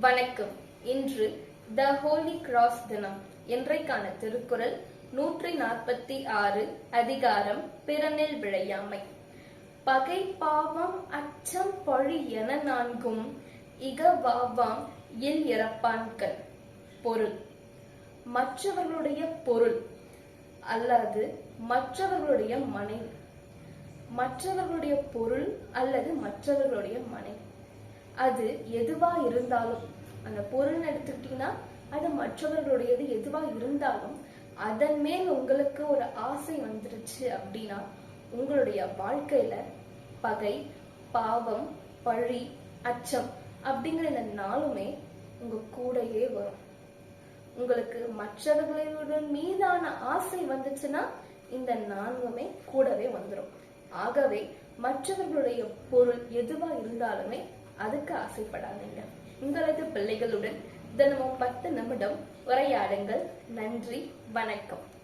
வணக்கம். இன்று த ஹோலி கிராஸ் தினம். இன்றைக்கான திருக்குறள்? நூற்றி நாற்பத்தி ஆறு அதிகாரம் பிறனில் விழையாமை பகை பாவம் அச்சம் பழி என நான்கும் இகவாவாம் இல் இறப்பான்கள். பொருள். மற்றவர்களுடைய பொருள் அல்லது மற்றவர்களுடைய மனைவி. மற்றவர்களுடைய பொருள் அல்லது மற்றவர்களுடைய மனைவி. அது எதுவா இருந்தாலும் அந்த பொருள் எடுத்துக்கிட்டீங்கன்னா அது மற்றவர்களுடையது எதுவா இருந்தாலும் அதன் மேல் உங்களுக்கு ஒரு ஆசை வந்துருச்சு அப்படின்னா உங்களுடைய வாழ்க்கையில பகை பாவம் பழி அச்சம் அப்படிங்கிற இந்த நாளுமே உங்க கூடயே வரும். உங்களுக்கு மற்றவர்களுடன் மீதான ஆசை வந்துச்சுன்னா இந்த நான்குமே கூடவே வந்துடும் ஆகவே மற்றவர்களுடைய பொருள் எதுவா இருந்தாலுமே அதுக்கு ஆசைப்படாதீங்க. உங்களது பிள்ளைகளுடன் தினமும் பத்து நிமிடம் உரையாடுங்கள். நன்றி வணக்கம்.